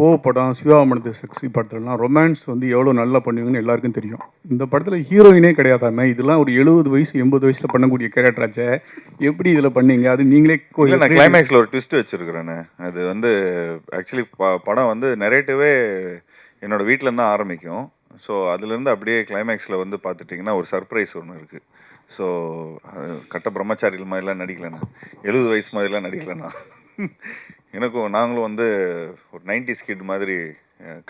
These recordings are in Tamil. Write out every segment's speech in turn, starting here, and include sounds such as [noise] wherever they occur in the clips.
கோவப்படம் சிவாமணத்து சக்தி படத்துலலாம் ரொமான்ஸ் வந்து எவ்வளோ நல்லா பண்ணுவீங்கன்னு எல்லாருக்கும் தெரியும். இந்த படத்தில் ஹீரோயினே கிடையாதாமே இதெல்லாம் ஒரு எழுபது வயசு எண்பது வயசில் பண்ணக்கூடிய கேரக்டராச்சே எப்படி இதில் பண்ணீங்க? அது நீங்களே நான் கிளைமேக்ஸில் ஒரு ட்விஸ்ட் வச்சுருக்கிறேன்னு அது வந்து ஆக்சுவலி ப படம் வந்து நெரேட்டிவே என்னோட வீட்டிலேருந்து தான் ஆரம்பிக்கும். ஸோ அதுலேருந்து அப்படியே கிளைமேக்ஸில் வந்து பார்த்துட்டிங்கன்னா ஒரு சர்ப்ரைஸ் ஒன்று இருக்குது ஸோ கட்ட பிரம்மச்சாரிகள் மாதிரிலாம் நடிக்கலண்ணா. எழுபது வயசு மாதிரிலாம் நடிக்கலண்ணா. எனக்கும் நாங்களும் வந்து ஒரு 90s கிட் மாதிரி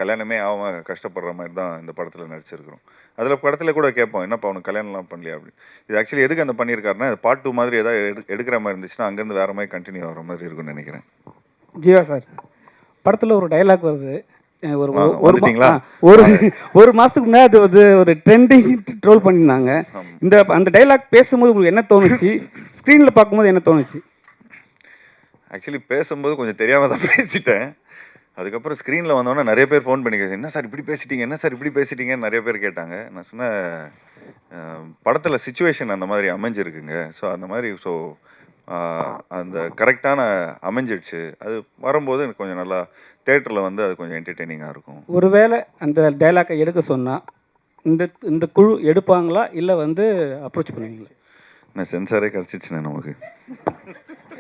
கல்யாணமே ஆகாம கஷ்டப்படுற மாதிரி தான் இந்த படத்தில் நடிச்சிருக்கிறோம். அதில் படத்தில் கூட கேட்போம் என்னப்பா அவனுக்கு கல்யாணம்லாம் பண்ணலையா? அப்படி. இது ஆக்சுவலி எதுக்கு அந்த பண்ணியிருக்காருன்னா பார்ட் டூ மாதிரி ஏதாவது எடு எடுக்கிற மாதிரி இருந்துச்சுன்னா அங்கேருந்து வேற மாதிரி கண்டினியூ ஆகிற மாதிரி இருக்கும்னு நினைக்கிறேன். ஜீவா சார் படத்தில் ஒரு டைலாக் வருது. ஒரு ஒரு ஒரு ஒரு மாதத்துக்கு முன்னாடி அது வந்து ஒரு ட்ரெண்டிங் ட்ரோல் பண்ணியிருந்தாங்க. இந்த அந்த டைலாக் பேசும்போது உங்களுக்கு என்ன தோணுச்சு? [coughs] ஸ்க்ரீனில் பார்க்கும்போது என்ன தோணுச்சு? ஆக்சுவலி பேசும்போது கொஞ்சம் தெரியாமல் தான் [laughs] பேசிட்டேன். அதுக்கப்புறம் ஸ்க்ரீனில் வந்தோடனே நிறைய பேர் ஃபோன் பண்ணி என்ன சார் இப்படி பேசிட்டீங்க? என்ன சார் இப்படி பேசிட்டீங்கன்னு நிறைய பேர் கேட்டாங்க. நான் சொன்னேன் படத்தில் சுச்சுவேஷன் அந்த மாதிரி அமைஞ்சிருக்குங்க. ஸோ அந்த மாதிரி ஸோ அந்த கரெக்டான அமைஞ்சிடுச்சு. அது வரும்போது எனக்கு கொஞ்சம் நல்லா தேட்டரில் வந்து அது கொஞ்சம் என்டர்டெய்னிங்காக இருக்கும். ஒருவேளை அந்த டைலாக்கை எடுக்க சொன்னால் இந்த இந்த குழு எடுப்பாங்களா? இல்லை வந்து அப்ரோச் பண்ணுவீங்களா? நான் சென்சாரே கிடச்சிடுச்சுண்ணே நமக்கு.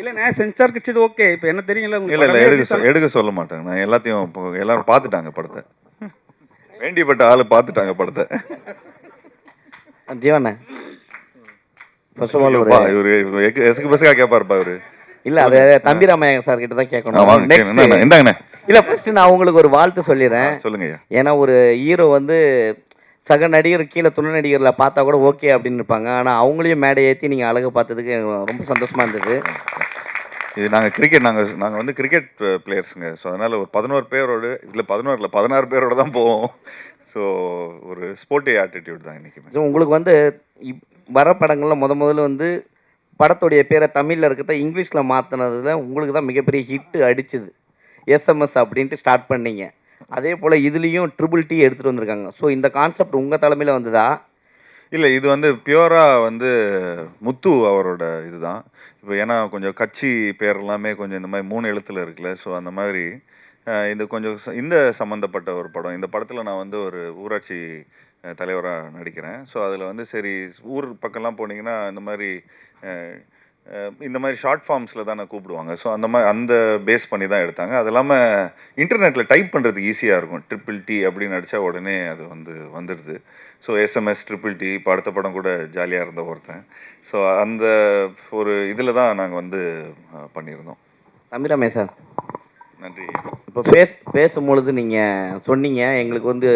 இல்லை நான் சென்சார் கிச்சது ஓகே இப்போ என்ன தெரியல இல்லை இல்லை எடுக்க எடுக்க சொல்ல மாட்டேன் நான் எல்லாத்தையும் இப்போ எல்லாரும் பார்த்துட்டாங்க படத்தை. வேண்டியப்பட்ட ஆள் பார்த்துட்டாங்க படத்தை. ஜீவண்ணே. ஃபர்ஸ்ட் ஆஃப் ஆல் இவரு எசுக்கு கேட்பாருப்பா இவரு. இல்ல அது தம்பி ராமையா சார் கிட்ட தான் ஆ, கேட்கணும் வாங்க நெக்ஸ்ட் என்ன இந்தாங்கண்ணே. இல்ல ஃபர்ஸ்ட் நான் உங்களுக்கு ஒரு வாழ்த்து சொல்லிடுறேன். சொல்லுங்க ஏன்னா ஒரு ஹீரோ வந்து சக நடிகர் கீழே துணை நடிகர்ல பார்த்தா கூட ஓகே அப்படின்னு இருப்பாங்க. ஆனா அவங்களையும் மேடை ஏத்தி நீங்க அழகு பார்த்ததுக்கு ரொம்ப சந்தோஷமா இருந்தது. இது நாங்கள் கிரிக்கெட் நாங்கள் நாங்கள் வந்து கிரிக்கெட் பிளேயர்ஸுங்க ஸோ அதனால் ஒரு பதினோரு பேரோடு இதில் பதினோரு இல்லை பதினாறு பேரோட தான் போவோம். ஸோ ஒரு ஸ்போர்ட்டி ஆட்டிடியூட் தான் இன்றைக்கி ஸோ உங்களுக்கு வந்து இப்- வர படங்களில் முத முதல்ல வந்து படத்துடைய பேரை தமிழில் இருக்கிறத இங்கிலீஷில் மாற்றினதுல உங்களுக்கு தான் மிகப்பெரிய ஹிட்டு அடிச்சுது. எஸ்எம்எஸ் அப்படின்ட்டு ஸ்டார்ட் பண்ணீங்க. அதே போல் இதுலேயும் ட்ரிபிள் டி எடுத்துகிட்டு வந்திருக்காங்க. ஸோ இந்த கான்செப்ட் உங்கள் தலைமையில் வந்ததா? இல்லை இது வந்து பியூராக வந்து முத்து அவரோட இதுதான். இப்போ ஏன்னா கொஞ்சம் கட்சி பேர் எல்லாமே கொஞ்சம் இந்த மாதிரி மூணு எழுத்துல இருக்குல்ல ஸோ அந்த மாதிரி இது கொஞ்சம் இந்த சம்மந்தப்பட்ட ஒரு படம். இந்த படத்தில் நான் வந்து ஒரு ஊராட்சி தலைவராக நடிக்கிறேன். ஸோ அதில் வந்து சரி ஊர் பக்கம்லாம் போனீங்கன்னா இந்த மாதிரி இந்த மாதிரி ஷார்ட் ஃபார்ம்ஸில் தான் நான் கூப்பிடுவாங்க. ஸோ அந்த மாதிரி அந்த பேஸ் பண்ணி தான் எடுத்தாங்க. அது இல்லாமல் இன்டர்நெட்டில் டைப் பண்ணுறதுக்கு ஈஸியாக இருக்கும். ட்ரிபிள் டி அப்படின்னு அடித்தா உடனே அது வந்து வந்துடுது. ஸோ எஸ்எம்எஸ் ட்ரிபிள் டி இப்போ அடுத்த படம் கூட ஜாலியாக இருந்த ஒருத்தன். ஸோ அந்த ஒரு இதில் தான் நாங்கள் வந்து பண்ணியிருந்தோம். தம்பி ராமையா சார்? நன்றி. இப்போ பேச பேசும்பொழுது நீங்கள் சொன்னீங்க. எங்களுக்கு வந்து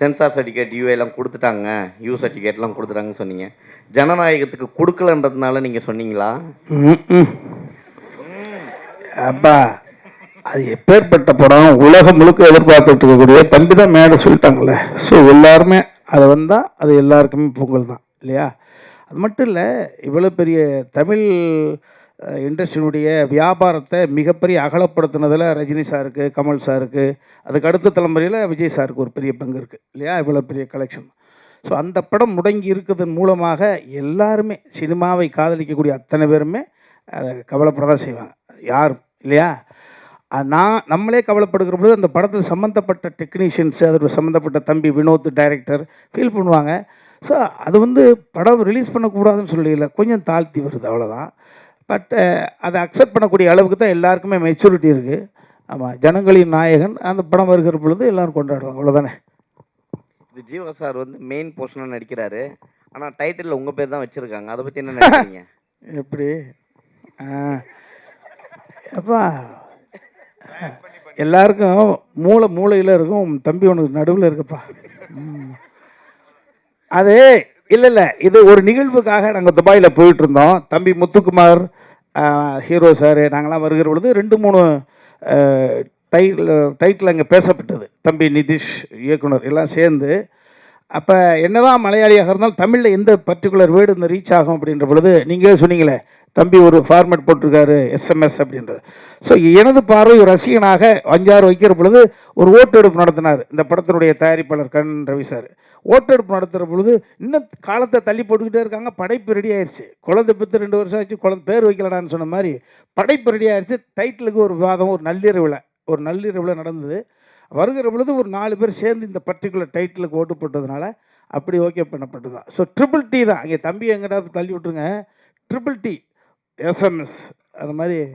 சென்சார் சர்டிஃபிகேட் யூஏலாம் எல்லாம் கொடுத்துட்டாங்க. யூ சர்டிஃபிகேட்லாம் கொடுத்துட்டாங்கன்னு சொன்னீங்க. ஜனநாயகத்துக்கு கொடுக்கலன்றதுனால நீங்கள் சொன்னீங்களா? அப்பா அது எப்பேற்பட்ட படம் உலகம் முழுக்க எதிர்பார்த்துட்டு இருக்கக்கூடிய தம்பி தான் மேடை சொல்லிட்டாங்களே ஸோ எல்லாருமே அதை வந்தால் அது எல்லாருக்குமே பொங்கல் தான் இல்லையா? அது மட்டும் இல்லை இவ்வளோ பெரிய தமிழ் இண்டஸ்ட்ரியினுடைய வியாபாரத்தை மிகப்பெரிய அகலப்படுத்தினதில் ரஜினி சாருக்கு கமல் சாருக்கு அதுக்கு அடுத்த தலைமுறையில் விஜய் சாருக்கு ஒரு பெரிய பங்கு இருக்குது இல்லையா? இவ்வளோ பெரிய கலெக்ஷன் ஸோ அந்த படம் முடங்கி இருக்கிறதன் மூலமாக எல்லாருமே சினிமாவை காதலிக்கக்கூடிய அத்தனை பேருமே அதை கவலைப்பட தான் செய்வாங்க யாரும் இல்லையா? நான் நம்மளே கவலைப்படுகிற பொழுது அந்த படத்தில் சம்மந்தப்பட்ட டெக்னீஷியன்ஸ் அதோட சம்மந்தப்பட்ட தம்பி வினோத் டைரக்டர் ஃபீல் பண்ணுவாங்க. ஸோ அது வந்து படம் ரிலீஸ் பண்ணக்கூடாதுன்னு சொல்லல கொஞ்சம் தாழ்த்தி வருது அவ்வளோதான் பட் அதை அக்செப்ட் பண்ணக்கூடிய அளவுக்கு தான் எல்லாருக்குமே மெச்சூரிட்டி இருக்குது ஆமாம் ஜனங்களின் நாயகன் அந்த படம் வருகிற பொழுது எல்லாரும் கொண்டாடுவாங்க அவ்வளோதானே இது ஜீவா சார் வந்து மெயின் போர்ஷனாக நடிக்கிறாரு. ஆனால் டைட்டிலில் உங்கள் பேர் தான் வச்சுருக்காங்க. அதை பற்றி என்ன நினைக்கிறீங்க? [laughs] எப்படி? அப்பா எல்லாருக்கும் மூளை மூளையில் இருக்கும் தம்பி உனக்கு நடுவில் இருக்குப்பா. அது இல்லை இல்லை. இது ஒரு நிகழ்வுக்காக நாங்கள் துபாயில் போயிட்டு இருந்தோம் தம்பி முத்துக்குமார் ஹீரோ சார் நாங்களாம் வருகிற பொழுது ரெண்டு மூணு டைட்டில் டைட்டில் அங்கே பேசப்பட்டது. தம்பி நிதிஷ் இயக்குனர் எல்லாம் சேர்ந்து. அப்போ என்னதான் மலையாளியாக இருந்தாலும் தமிழில் எந்த பர்டிகுலர் வேர்டு இந்த ரீச் ஆகும் அப்படின்ற பொழுது நீங்களே சொன்னீங்களே தம்பி ஒரு ஃபார்மேட் போட்டிருக்காரு எஸ்எம்எஸ் அப்படின்றது. ஸோ எனது பார்வை ஒரு ரசிகனாக அஞ்சாறு வைக்கிற பொழுது ஒரு ஓட்டெடுப்பு நடத்தினார். இந்த படத்தினுடைய தயாரிப்பாளர் கண் ரவி சார். ஓட்டெடுப்பு நடத்துகிற பொழுது இன்னும் காலத்தை தள்ளி போட்டுக்கிட்டே இருக்காங்க. படைப்பு ரெடி ஆயிடுச்சு குழந்தை பத்து ரெண்டு வருஷம் ஆச்சு. குழந்தை பேர் வைக்கலடான்னு சொன்ன மாதிரி படைப்பு ரெடி ஆயிடுச்சு டைட்டிலுக்கு ஒரு விவாதம் ஒரு நள்ளிரவில் ஒரு நள்ளிரவில் நடந்தது. வருகிற பொழுது ஒரு நாலு பேர் சேர்ந்து இந்த பர்டிகுலர் டைட்டிலுக்கு ஓட்டு போட்டதுனால அப்படி ஓகே பண்ணப்பட்டது தான் ஸோ ட்ரிபிள் டி தான். அங்கே தம்பி எங்கடா தள்ளி விட்ருங்க ட்ரிபிள் டி எஸ்எம்எஸ் அந்த மாதிரி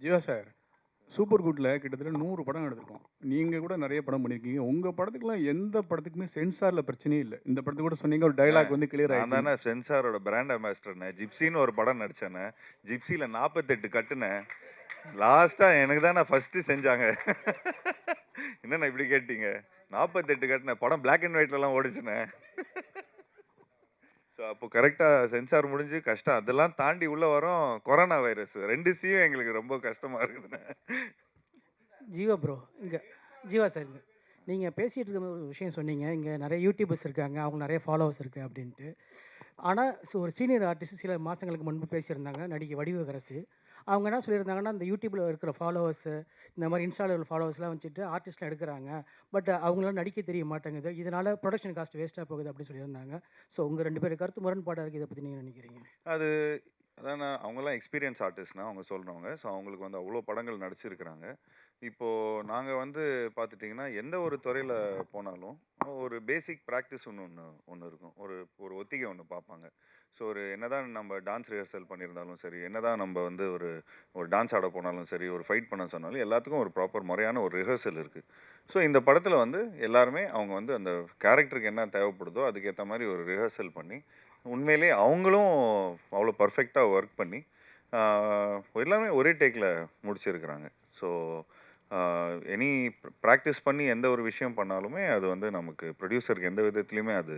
ஜீவா சார் சூப்பர் குட்ல கிட்டத்தட்ட நூறு படம் எடுத்திருக்கோம். நீங்கள் கூட நிறைய படம் பண்ணியிருக்கீங்க உங்கள் படத்துக்குலாம் எந்த படத்துக்குமே சென்சாரில் பிரச்சனையே இல்லை. இந்த படத்துக்கு கூட சொன்னீங்க ஒரு டைலாக் வந்து கிளியர் நான் ஆயிடுச்சு. தானே சென்சாரோட பிராண்ட் அம்பாசிடர்னே ஜிப்சின்னு ஒரு படம் நடிச்சேனே. ஜிப்சியில் நாற்பத்தெட்டு கட்டுனேன் லாஸ்ட்டாக எனக்கு தானே ஃபஸ்ட்டு செஞ்சாங்க. [laughs] என்னண்ணா இப்படி கேட்டீங்க? நாற்பத்தெட்டு கட்டின. படம் பிளாக் அண்ட் ஒயிட்லலாம் ஓடிச்சுனே ஸோ அப்போ கரெக்டாக சென்சார் முடிஞ்சு கஷ்டம். அதெல்லாம் தாண்டி உள்ளே வரோம் கொரோனா வைரஸ். ரெண்டு சியும் எங்களுக்கு ரொம்ப கஷ்டமாக இருக்குதுண்ணே. ஜீவா ப்ரோ இங்கே ஜீவா சார் இங்கே. நீங்கள் பேசிகிட்டு இருக்க ஒரு விஷயம் சொன்னீங்க. இங்கே நிறைய யூடியூபர்ஸ் இருக்காங்க. அவங்க நிறைய ஃபாலோவர்ஸ் இருக்குது அப்படின்ட்டு. ஆனால் ஒரு சீனியர் ஆர்டிஸ்ட் சில மாதங்களுக்கு முன்பு பேசியிருந்தாங்க. நடிகை வடிவகரசு அவங்க என்ன சொல்லியிருந்தாங்கன்னா இந்த யூடியூப்பில் இருக்கிற ஃபாலோவர்ஸு இந்த மாதிரி இன்ஸ்டாவில் ஃபாலோவர்ஸ்லாம் வச்சுட்டு ஆர்டிஸ்ட்லாம் எடுக்கிறாங்க. பட் அவங்களாம் நடிக்க தெரிய மாட்டேங்குது. இதனால் ப்ரொடக்ஷன் காஸ்ட் வேஸ்ட்டாக போகுது அப்படின்னு சொல்லியிருந்தாங்க. ஸோ உங்கள் ரெண்டு பேரும் கருத்து முரண்பாடாக இருக்குது இதை பற்றி நீங்கள் நினைக்கிறீங்க? அது அதான் அவங்கெல்லாம் எக்ஸ்பீரியன்ஸ் ஆர்டிஸ்ட்னா அவங்க சொல்கிறவங்க ஸோ அவங்களுக்கு வந்து அவ்வளோ படங்கள் நடிச்சிருக்கிறாங்க. இப்போது நாங்கள் வந்து பார்த்துட்டிங்கன்னா எந்த ஒரு துறையில் போனாலும் ஒரு பேசிக் ப்ராக்டிஸ் ஒன்று ஒன்று ஒன்று இருக்கும். ஒரு ஒரு ஒத்திகை ஒன்று பார்ப்பாங்க. ஸோ ஒரு என்னதான் நம்ம டான்ஸ் ரிஹர்சல் பண்ணியிருந்தாலும் சரி என்னதான் நம்ம வந்து ஒரு ஒரு டான்ஸ் ஆட போனாலும் சரி ஒரு ஃபைட் பண்ண சொன்னாலும் எல்லாத்துக்கும் ஒரு ப்ராப்பர் முறையான ஒரு ரிஹர்சல் இருக்குது ஸோ இந்த படத்தில் வந்து எல்லாருமே அவங்க வந்து அந்த கேரக்டருக்கு என்ன தேவைப்படுதோ அதுக்கேற்ற மாதிரி ஒரு ரிஹர்சல் பண்ணி உண்மையிலே அவங்களும் அவ்வளோ பர்ஃபெக்டாக ஒர்க் பண்ணி எல்லாமே ஒரே டேக்கில் முடிச்சிருக்கிறாங்க. ஸோ எனி ப்ராக்டிஸ் பண்ணி எந்த ஒரு விஷயம் பண்ணாலுமே அது வந்து நமக்கு ப்ரொடியூசருக்கு எந்த விதத்துலையுமே அது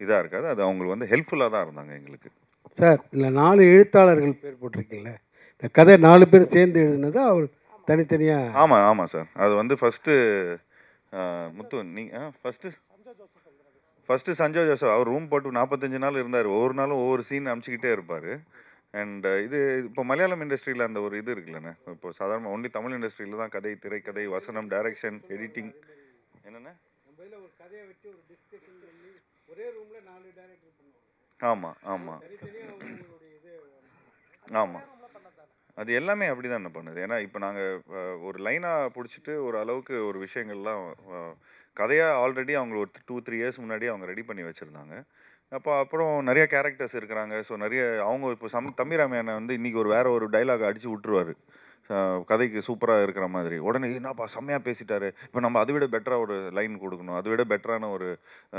இதாக இருக்காது அது அவங்களுக்கு வந்து ஹெல்ப்ஃபுல்லாக தான் இருந்தாங்க எங்களுக்கு சார் இல்லை நாலு எழுத்தாளர்கள் பேர் போட்டிருக்கீங்களே இந்த கதை நாலு பேர் சேர்ந்து எழுதுனது அவர் தனித்தனியாக ஆமாம் ஆமாம் சார் அது வந்து ஃபஸ்ட்டு முத்து நீ ஃபஸ்ட்டு ஃபஸ்ட்டு சஞ்சய் ஜோசப் அவர் ரூம் போட்டு நாற்பத்தஞ்சு நாள் இருந்தார் ஒவ்வொரு நாளும் ஒவ்வொரு சீன் அமுச்சிக்கிட்டே இருப்பார் அண்ட் இது இப்போ மலையாளம் இண்டஸ்ட்ரியில் அந்த ஒரு இது இருக்குல்லண்ணே இப்போ சாதாரண ஒன்லி தமிழ் இண்டஸ்ட்ரியில் தான் கதை திரைக்கதை வசனம் டைரக்ஷன் எடிட்டிங் என்னென்ன ஆமாம் ஆமாம் ஆமாம் அது எல்லாமே அப்படி தான் பண்ணுது. ஏன்னா இப்போ நாங்கள் ஒரு லைனாக பிடிச்சிட்டு ஒரு அளவுக்கு ஒரு விஷயங்கள்லாம் கதையாக ஆல்ரெடி அவங்க ஒரு டூ த்ரீ இயர்ஸ் முன்னாடி அவங்க ரெடி பண்ணி வச்சுருந்தாங்க. அப்போ அப்புறம் நிறைய கேரக்டர்ஸ் இருக்கிறாங்க. ஸோ நிறைய அவங்க இப்போ சம் தம்பிராமையான வந்து இன்றைக்கி ஒரு வேற ஒரு டைலாக் அடித்து விட்டுருவாரு. கதைக்கு சூப்பராக இருக்கிற மாதிரி. உடனே என்னப்பா செம்மையாக பேசிட்டாரு. இப்போ நம்ம அதை விட பெட்டராக ஒரு லைன் கொடுக்கணும். அதை விட பெட்டரான ஒரு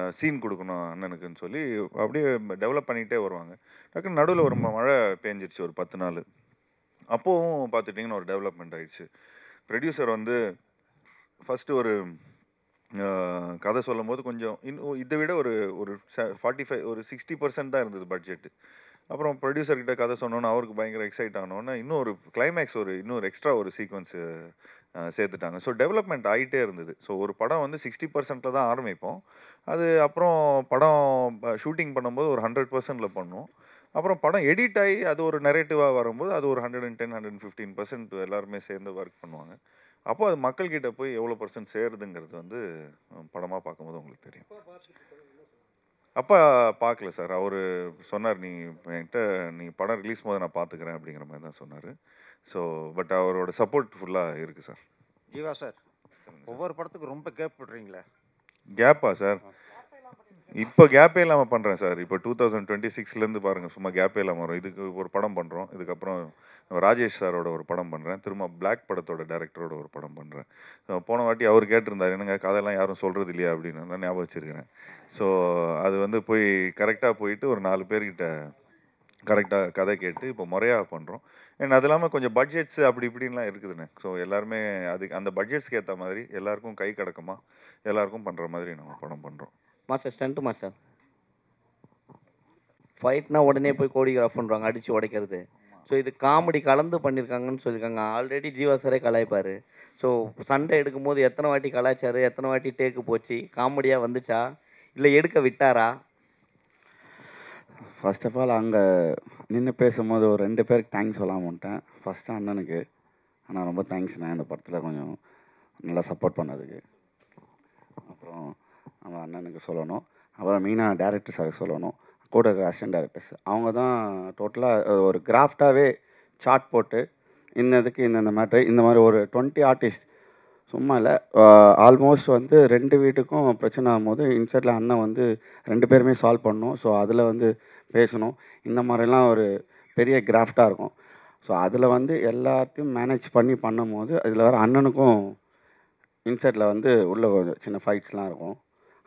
சீன் கொடுக்கணும் அண்ணனுக்குன்னு சொல்லி அப்படியே டெவலப் பண்ணிகிட்டே வருவாங்க. டக்குன்னு நடுவில் ஒரு ம- மழை பேஞ்சிருச்சு ஒரு பத்து நாள். அப்போவும் பார்த்துட்டிங்கன்னா ஒரு டெவலப்மெண்ட் ஆயிடுச்சு. ப்ரொடியூசர் வந்து ஃபஸ்ட்டு ஒரு கதை கதை சொல்லும்போது கொஞ்சம் இன்னும் இதை விட ஒரு ஒரு ஃபார்ட்டி ஃபைவ் ஒரு சிக்ஸ்டி பர்சன்ட் தான் இருந்தது பட்ஜெட்டு அப்புறம் ப்ரொடியூசர் கிட்ட கதை சொன்னோன்னே அவருக்கு பயங்கர எக்ஸைட் ஆனோன்னே இன்னும் ஒரு கிளைமேக்ஸ் ஒரு இன்னொரு எக்ஸ்ட்ரா ஒரு சீக்வன்ஸ் சேர்த்துட்டாங்க. ஸோ டெவலப்மெண்ட் ஆகிட்டே இருந்தது. ஸோ ஒரு படம் வந்து சிக்ஸ்டி பர்சன்ட்டில் தான் ஆரம்பிப்போம். அது அப்புறம் படம் ஷூட்டிங் பண்ணும்போது ஒரு ஹண்ட்ரட் பர்சன்டில் பண்ணோம். அப்புறம் படம் எடிட் ஆகி அது ஒரு நெரேட்டிவாக வரும்போது அது ஒரு hundred and ten hundred fifteen percent எல்லாருமே சேர்ந்து ஒர்க் பண்ணுவாங்க. அப்போ அது மக்கள்கிட்ட போய் எவ்வளோ பர்சன்ட் சேருதுங்கிறது வந்து படமாக பார்க்கும்போது உங்களுக்கு தெரியும். அப்பா பார்க்கல சார். அவர் சொன்னார் நீ என்கிட்ட நீ படம் ரிலீஸ் போது நான் பார்த்துக்கிறேன் அப்படிங்கிற மாதிரி தான் சொன்னார். ஸோ பட் அவரோட சப்போர்ட் ஃபுல்லாக இருக்குது சார். ஜீவா சார் ஒவ்வொரு படத்துக்கும் ரொம்ப கேப் விடுறீங்களே? கேப்பா சார்? இப்போ கேப்பே இல்லாமல் பண்ணுறேன் சார். இப்போ டூ தௌசண்ட் டுவெண்ட்டி சிக்ஸ்லேருந்து பாருங்கள் சும்மா கேப்பே இல்லாமல் வரும். இதுக்கு ஒரு படம் பண்ணுறோம் இதுக்கப்புறம் ராஜேஷ் சாரோட ஒரு படம் பண்ணுறேன் திரும்ப பிளாக் படத்தோட டேரக்டரோட ஒரு படம் பண்ணுறேன் போன வாட்டி அவர் கேட்டிருந்தார் என்னங்க கதையெல்லாம் யாரும் சொல்கிறது இல்லையா? அப்படின்னு. நான் ஞாபகம் வச்சுருக்கிறேன். ஸோ அது வந்து போய் கரெக்டாக போயிட்டு ஒரு நாலு பேர்கிட்ட கரெக்டாக கதை கேட்டு இப்போ முறையாக பண்ணுறோம் அண்ட் அது இல்லாமல் கொஞ்சம் பட்ஜெட்ஸ் அப்படி இப்படின்லாம் இருக்குதுண்ணே. ஸோ எல்லாருமே அதுக்கு அந்த பட்ஜெட்ஸ்க்கு ஏற்ற மாதிரி எல்லாருக்கும் கை கடக்கமாக எல்லாருக்கும் பண்ணுற மாதிரி நம்ம படம் பண்ணுறோம் மாஸ்டர் ஸ்டண்ட் மாஸ்டர் ஃபைட்னா உடனே போய் கோடிகிராஃப் பண்ணுறாங்க அடித்து உடைக்கிறது. ஸோ இது காமெடி கலந்து பண்ணியிருக்காங்கன்னு சொல்லியிருக்காங்க ஆல்ரெடி ஜீவா சாரே கலாய்ப்பார். ஸோ சண்டை எடுக்கும்போது எத்தனை வாட்டி கலாய்ச்சாரு எத்தனை வாட்டி டேக்கு போச்சு காமெடியாக வந்துச்சா இல்லை எடுக்க விட்டாரா? ஃபர்ஸ்ட் ஆஃப் ஆல் அங்கே நின்று பேசும்போது ஒரு ரெண்டு பேருக்கு தேங்க்ஸ் சொல்லாமட்டேன் ஃபஸ்ட்டு அண்ணனுக்கு. ஆனால் ரொம்ப தேங்க்ஸ்ண்ணே இந்த படத்தில் கொஞ்சம் நல்லா சப்போர்ட் பண்ணதுக்கு. நம்ம அண்ணனுக்கு சொல்லணும். அப்புறம் மெயினாக டேரக்டர் சாருக்கு சொல்லணும். கூட இருக்கிற அசிஸ்டன்ட் டேரக்டர்ஸ் அவங்க தான் டோட்டலாக ஒரு கிராஃப்டாகவே சார்ட் போட்டு இந்த இதுக்கு இந்தந்த மேட்ரு இந்த மாதிரி ஒரு டுவெண்ட்டி ஆர்டிஸ்ட் சும்மா இல்லை ஆல்மோஸ்ட் வந்து ரெண்டு வீட்டுக்கும் பிரச்சனை ஆகும்போது இன்சைட்டில் அண்ணன் வந்து ரெண்டு பேருமே சால்வ் பண்ணணும். ஸோ அதில் வந்து பேசணும். இந்த மாதிரிலாம் ஒரு பெரிய கிராஃப்டாக இருக்கும். ஸோ அதில் வந்து எல்லாத்தையும் மேனேஜ் பண்ணி பண்ணும்போது அதில் வர அண்ணனுக்கும் இன்சைட்டில் வந்து உள்ள கொஞ்சம் சின்ன ஃபைட்ஸ்லாம் இருக்கும்.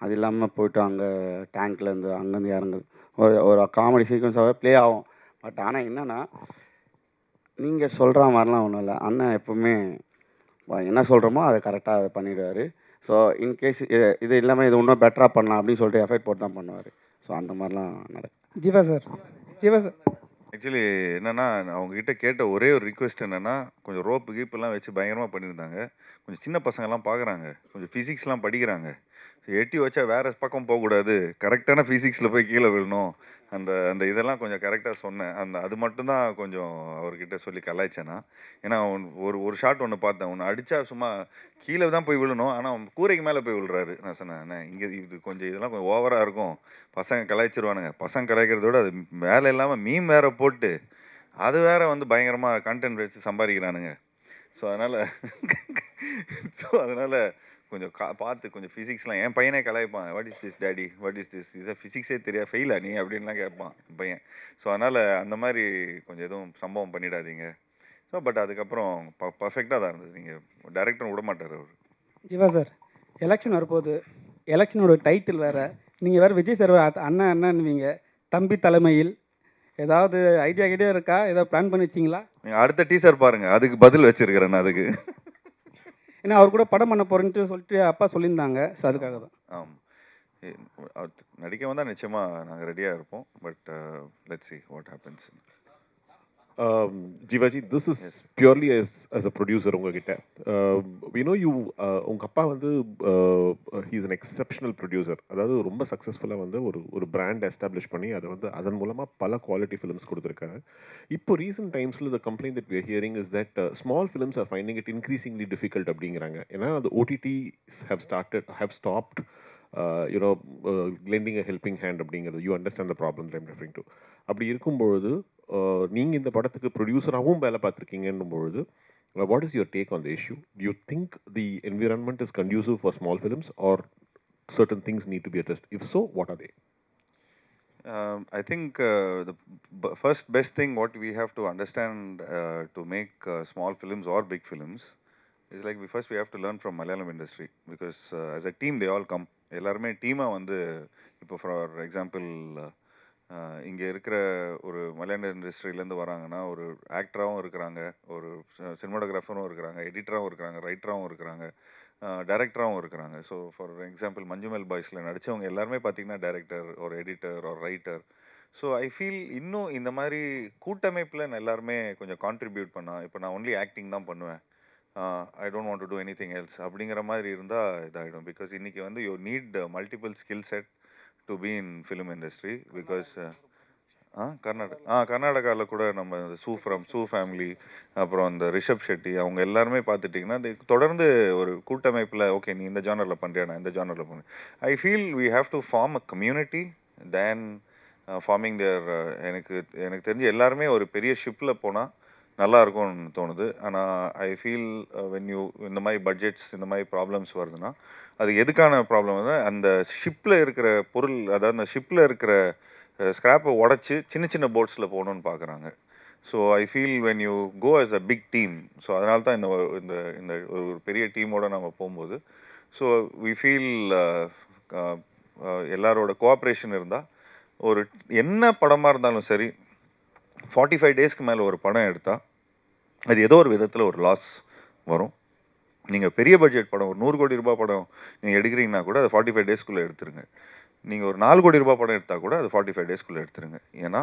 அது இல்லாமல் போயிட்டு அங்கே டேங்க்லேருந்து அங்கேருந்து இறங்குது. ஒரு ஒரு காமெடி சீக்வன்ஸாகவே ப்ளே ஆகும். பட் ஆனால் என்னென்னா நீங்கள் சொல்கிற மாதிரிலாம் ஒன்றும் இல்லை. அண்ணன் எப்பவுமே வ- என்ன சொல்கிறோமோ அதை கரெக்டாக அதை பண்ணிடுவார். ஸோ இன்கேஸ் இது இல்லாமல் இது இன்னும் பெட்டராக பண்ணலாம் அப்படின்னு சொல்லிட்டு எஃபெக்ட் போட்டு தான் பண்ணுவார். ஸோ அந்த மாதிரிலாம் நடக்கும் Jeeva sir. Jeeva sir. Actually என்னன்னா அவங்க கிட்ட கேட்ட ஒரே ஒரு ரிக்வெஸ்ட் என்னன்னா கொஞ்சம் ரோப்பு கீப்பெல்லாம் வச்சு பயங்கரமாக பண்ணியிருந்தாங்க. கொஞ்சம் சின்ன பசங்கெல்லாம் பார்க்குறாங்க. கொஞ்சம் ஃபிசிக்ஸ்லாம் படிக்கிறாங்க. எட்டி வச்சா வேறு பக்கம் போகக்கூடாது. கரெக்டான ஃபிசிக்ஸில் போய் கீழே விழணும். அந்த அந்த இதெல்லாம் கொஞ்சம் கரெக்டாக சொன்னேன். அந்த அது மட்டும்தான் கொஞ்சம் அவர்கிட்ட சொல்லி கலாய்ச்சேன்னா ஏன்னா அவன் ஒரு ஒரு ஷாட் ஒன்று பார்த்தேன். ஒன்று அடித்தா சும்மா கீழே தான் போய் விழணும். ஆனால் அவன் கூரைக்கு மேலே போய் விழுறாரு. நான் சொன்னேன் அண்ணே இங்கே இது கொஞ்சம் இதெல்லாம் கொஞ்சம் ஓவராக இருக்கும். பசங்க கலாய்ச்சிருவானுங்க. பசங்க கலாய்க்கிறத விட அது வேலை இல்லாமல் மீன் வேற போட்டு அது வேற வந்து பயங்கரமாக கண்டென்ட் வச்சு சம்பாதிக்கிறானுங்க. ஸோ அதனால் [laughs] ஸோ அதனால் கொஞ்சம் கா பார்த்து கொஞ்சம் ஃபிசிக்ஸ்லாம் என் பையனே கலாய்ப்பான். What is this daddy what is this இதை ஃபிசிக்ஸே தெரியா? ஃபெயிலா நீ? அப்படின்லாம் கேட்பான் என் பையன். ஸோ அதனால் அந்த மாதிரி கொஞ்சம் எதுவும் சம்பவம் பண்ணிடாதீங்க. ஸோ பட் அதுக்கப்புறம் ப பர்ஃபெக்டாக தான் இருந்தது. நீங்கள் டேரக்டரும் விட மாட்டார் அவர். ஜீவா சார் எலெக்ஷன் வரப்போகுது. எலெக்ஷனோட டைட்டில் வேறு. நீங்கள் வேறு விஜய் சார் வேற அண்ணன் அண்ணன்வீங்க தம்பி தலைமையில் ஏதாவது ஐடியா கிட்டே இருக்கா? ஏதாவது பிளான் பண்ணி வச்சிங்களா நீங்கள் அடுத்த டீசர் பாருங்கள் அதுக்கு பதில் வச்சிருக்கிறேன் அதுக்கு. ஏன்னா அவர் கூட படம் பண்ண போகிறேன்ட்டு சொல்லிட்டு அப்பா சொல்லியிருந்தாங்க. ஸோ அதுக்காக தான். ஆம். நடிக்க வந்தால் நிச்சயமாக நாங்கள் ரெடியாக இருப்போம். But let's see what happens Um, Jivaji, this is purely as as a producer உங்ககிட்ட um, we know you uh, உங்க அப்பா வந்து he is an exceptional producer அதாவது ரொம்ப சக்ஸஸ்ஃபுல்லாக வந்து ஒரு ஒரு பிராண்ட் எஸ்டாப்ளிஷ் பண்ணி அதை வந்து அதன் மூலமாக பல குவாலிட்டி ஃபிலிம்ஸ் கொடுத்துருக்காங்க இப்போ ரீசெண்ட் டைம்ஸில் the complaint that hearing is that uh, small films are finding it increasingly difficult அப்படிங்கிறாங்க ஏன்னா அந்த OTTs have started have stopped uh, you know uh, lending a helping hand அப்படிங்கிறது you understand the problem I'm referring to அப்படி இருக்கும்பொழுது நீங்கள் இந்த படத்துக்கு ப்ரொடியூசராகவும் வேலை பார்த்துருக்கீங்கன்னும் பொழுது what is your take on the issue you think the environment is conducive for small films are certain things need to be addressed if so what are they Um, I think uh, the b- first best thing what we have to understand uh, to make uh, small films or big films is like we first we have to learn from Malayalam industry because uh, as a team they all come எல்லாருமே டீமாக வந்து இப்போ ஃபார் எக்ஸாம்பிள் இங்கே இருக்கிற ஒரு மலையாள இண்டஸ்ட்ரியிலேருந்து வராங்கன்னா ஒரு ஆக்டராகவும் இருக்கிறாங்க ஒரு சினிமாட்டோகிராஃபரும் இருக்கிறாங்க எடிட்டராகவும் இருக்கிறாங்க ரைட்டராகவும் இருக்கிறாங்க டைரக்டராகவும் இருக்கிறாங்க. ஸோ ஃபார் எக்ஸாம்பிள் மஞ்சுமெல் பாய்ஸில் நடித்தவங்க எல்லாருமே பார்த்தீங்கன்னா டைரக்டர் ஒரு எடிட்டர் ஒரு ரைட்டர். ஸோ ஐ ஃபீல் இன்னும் இந்த மாதிரி கூட்டமைப்பில் எல்லாருமே கொஞ்சம் கான்ட்ரிபியூட் பண்ணால் இப்போ நான் ஒன்லி ஆக்டிங் தான் பண்ணுவேன். I don't want to do anything else அப்படிங்கிற மாதிரி இருந்தால் இதாகிடும் பிகாஸ் இன்றைக்கி வந்து you need multiple skill set to be in film industry because ah Karnataka ah கர்நாடகாவில் கூட நம்ம இந்த சூ ஃப்ரம் சூ ஃபேமிலி அப்புறம் அந்த ரிஷப் ஷெட்டி அவங்க எல்லாருமே பார்த்துட்டிங்கன்னா தொடர்ந்து ஒரு கூட்டமைப்பில் ஓகே நீ இந்த ஜானரில் பண்ணுறியா நான் இந்த ஜானரில் பண்ணுறேன் I feel we have to form a community then forming there எனக்கு எனக்கு தெரிஞ்சு எல்லாருமே ஒரு பெரிய ஷிப்பில் போனால் நல்லா இருக்கும்னு தோணுது ஆனால் ஐ ஃபீல் வென் யூ இந்த மாதிரி பட்ஜெட்ஸ் இந்த மாதிரி ப்ராப்ளம்ஸ் வருதுன்னா அது எதுக்கான ப்ராப்ளம் வந்து அந்த ஷிப்பில் இருக்கிற பொருள் அதாவது அந்த ஷிப்பில் இருக்கிற ஸ்க்ராப்பை உடச்சி சின்ன சின்ன போட்ஸில் போகணுன்னு பார்க்குறாங்க so I feel when you go as a big team so அதனால தான் இந்த இந்த இந்த ஒரு பெரிய டீமோட நம்ம போகும்போது ஸோ வி ஃபீல் எல்லாரோட கோஆப்ரேஷன் இருந்தால் ஒரு என்ன படமாக இருந்தாலும் சரி ஃபார்ட்டி ஃபைவ் டேஸ்க்கு மேலே ஒரு படம் எடுத்தால் அது ஏதோ ஒரு விதத்தில் ஒரு லாஸ் வரும். நீங்கள் பெரிய பட்ஜெட் படம் ஒரு நூறு கோடி ரூபாய் படம் நீங்கள் எடுக்கிறீங்கன்னா கூட அது ஃபார்ட்டி ஃபைவ் டேஸ்க்குள்ளே எடுத்துருங்க. நீங்கள் ஒரு நாலு கோடி ரூபாய் படம் எடுத்தால் கூட அது ஃபார்ட்டி ஃபைவ் டேஸ்க்குள்ளே எடுத்துருங்க. ஏன்னா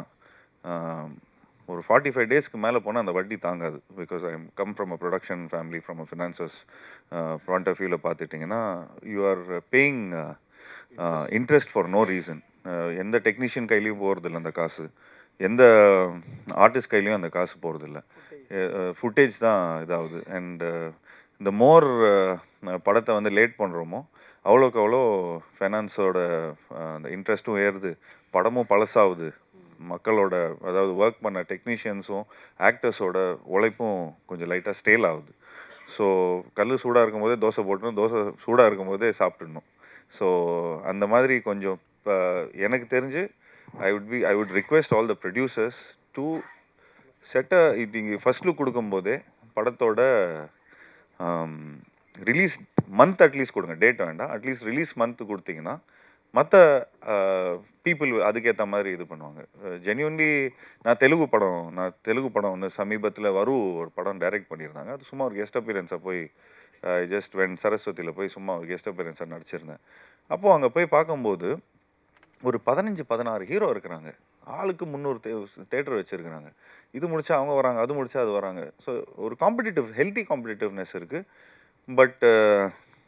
ஒரு ஃபார்ட்டி ஃபைவ் டேஸ்க்கு மேலே போனால் அந்த வட்டி தாங்காது. Because I come from a production family from a finances front of வியூவில் பார்த்துட்டிங்கன்னா you are paying interest for no reason எந்த டெக்னீஷியன் கையிலையும் போகிறதில்ல அந்த காசு. எந்த ஆர்டிஸ்ட் கையிலையும் அந்த காசு போகிறதில்ல ஃபுட்டேஜ் தான் இதாகுது. அண்ட் இந்த மோர் படத்தை வந்து லேட் பண்ணுறோமோ அவ்வளோக்கு அவ்வளோ ஃபைனான்ஸோட அந்த இன்ட்ரெஸ்ட்டும் ஏறுது. படமும் பழசாகுது. மக்களோட அதாவது ஒர்க் பண்ண டெக்னீஷியன்ஸும் ஆக்டர்ஸோட உழைப்பும் கொஞ்சம் லைட்டாக ஸ்டேல் ஆகுது. ஸோ கல் சூடாக இருக்கும்போதே தோசை போட்டணும் தோசை சூடாக இருக்கும்போதே சாப்பிட்டுடணும். ஸோ அந்த மாதிரி கொஞ்சம் இப்போ எனக்கு தெரிஞ்சு I would be I would request all the producers to செட்டை இது இங்கே ஃபஸ்ட் லுக் கொடுக்கும்போதே படத்தோட ரிலீஸ் மந்த் அட்லீஸ்ட் கொடுங்க. டேட் வேண்டாம். அட்லீஸ்ட் ரிலீஸ் மந்த் கொடுத்தீங்கன்னா மற்ற பீப்புள் அதுக்கேற்ற மாதிரி இது பண்ணுவாங்க. ஜென்யூன்லி நான் தெலுங்கு படம் நான் தெலுங்கு படம் வந்து சமீபத்தில் வரு ஒரு படம் டைரக்ட் பண்ணியிருந்தாங்க. அது சும்மா ஒரு கெஸ்ட் அப்பியரன்ஸாக போய் ஜஸ்ட் வென் சரஸ்வதியில் போய் சும்மா ஒரு கெஸ்ட் அப்பியரன்ஸாக நடிச்சிருந்தேன். அப்போது அங்கே போய் பார்க்கும்போது ஒரு பதினஞ்சு பதினாறு ஹீரோ இருக்கிறாங்க. ஆளுக்கு முந்நூறு தே தேட்டர் வச்சுருக்குறாங்க. இது முடிச்சா அவங்க வராங்க அது முடிச்சா அது வராங்க. ஸோ ஒரு காம்படிட்டிவ் ஹெல்த்தி காம்படிட்டிவ்னஸ் இருக்குது பட்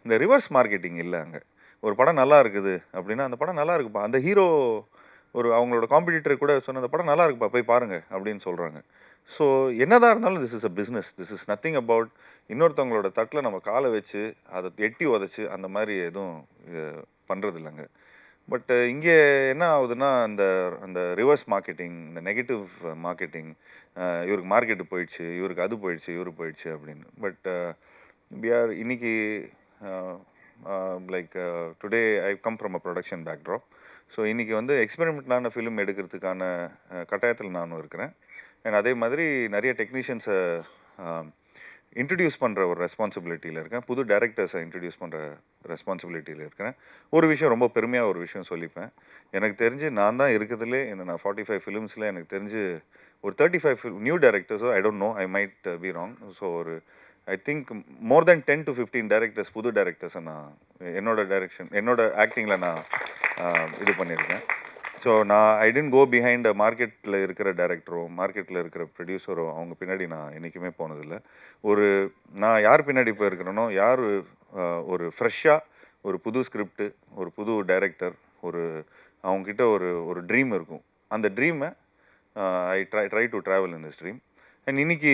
இந்த ரிவர்ஸ் மார்க்கெட்டிங் இல்லை அங்கே. ஒரு படம் நல்லா இருக்குது அப்படின்னா அந்த படம் நல்லா இருக்குப்பா. அந்த ஹீரோ ஒரு அவங்களோட காம்படிட்டர் கூட சொன்ன அந்த படம் நல்லா இருக்குப்பா போய் பாருங்கள் அப்படின்னு சொல்கிறாங்க ஸோ என்னதான் இருந்தாலும் this is a business this is nothing about இன்னொருத்தவங்களோட தட்டில் நம்ம காலை வச்சு அதை எட்டி உதச்சி அந்த மாதிரி எதுவும் பண்ணுறது இல்லைங்க பட் uh, இங்கே என்ன ஆகுதுன்னா அந்த அந்த ரிவர்ஸ் மார்க்கெட்டிங் இந்த நெகட்டிவ் மார்க்கெட்டிங் uh, uh, இவருக்கு மார்க்கெட்டு போயிடுச்சு இவருக்கு அது போயிடுச்சு இவரு போயிடுச்சு அப்படின்னு. பட் we ஆர் இன்னைக்கு like today I come from a production backdrop so இன்றைக்கி வந்து எக்ஸ்பெரிமெண்ட்லான ஃபிலிம் எடுக்கிறதுக்கான கட்டாயத்தில் நானும் இருக்கிறேன். அண்ட் அதே மாதிரி நிறைய டெக்னீஷியன்ஸை இன்ட்ரடியூஸ் பண்ணுற ஒரு ரெஸ்பான்சிபிலிட்டியில் இருக்கேன். புது டேரக்டர்ஸை இன்ட்ரடியூஸ் பண்ணுற ரெஸ்பான்சிபிலிட்டியில் இருக்கிறேன் ஒரு விஷயம் ரொம்ப பெருமையாக ஒரு விஷயம் சொல்லிப்பேன். எனக்கு தெரிஞ்சு நான் தான் இருக்கிறதுலே இந்த நான் ஃபார்ட்டி ஃபைவ் ஃபிலிம்ஸில் எனக்கு தெரிஞ்சு ஒரு thirty five new டேரக்டர்ஸோ I don't know I might be wrong so ஒரு I think more than ten to fifteen directors புது டேரக்டர்ஸை நான் என்னோட டைரக்ஷன் என்னோட ஆக்டிங்கில் நான் இது பண்ணியிருக்கேன். ஸோ நான் ஐ டென்ட் கோ பிஹைண்ட் மார்க்கெட்டில் இருக்கிற டேரக்டரோ மார்க்கெட்டில் இருக்கிற ப்ரொடியூசரோ அவங்க பின்னாடி நான் என்றைக்குமே போனதில்லை. ஒரு நான் யார் பின்னாடி போயிருக்கிறேனோ யார் ஒரு ஃப்ரெஷ்ஷாக ஒரு புது ஸ்கிரிப்டு ஒரு புது டைரக்டர் ஒரு அவங்கக்கிட்ட ஒரு ஒரு ட்ரீம் இருக்கும். அந்த ட்ரீமை I try try to travel in this dream and இன்னைக்கு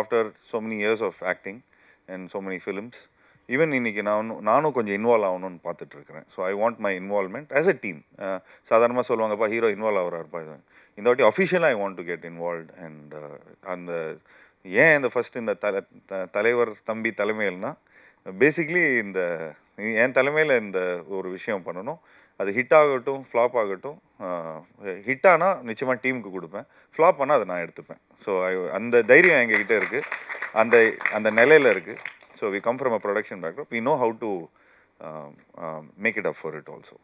after so many years of acting and so many films even இன்னைக்கு நான் நானும் கொஞ்சம் இன்வால்வ் ஆகணும்னு பார்த்துட்டு இருக்கிறேன் so I want my involvement as a team சாதாரணமாக சொல்லுவாங்கப்பா ஹீரோ இன்வால்வ் ஆகிறாருப்பா. இது இந்த வாட்டி அஃபிஷியலாக I want to get involve and அந்த ஏன் இந்த ஃபஸ்ட் இந்த தல தலைவர் தம்பி தலைமையில்னா பேசிக்லி இந்த என் தலைமையில் இந்த ஒரு விஷயம் பண்ணணும். அது ஹிட் ஆகட்டும் ஃப்ளாப் ஆகட்டும் ஹிட் ஆனால் நிச்சயமாக டீமுக்கு கொடுப்பேன். ஃப்ளாப் ஆனால் அதை நான் எடுத்துப்பேன். ஸோ அந்த தைரியம் எங்ககிட்ட இருக்குது அந்த அந்த நிலையில் இருக்குது So we come from a production background. we know how to um, um, make it up for it also.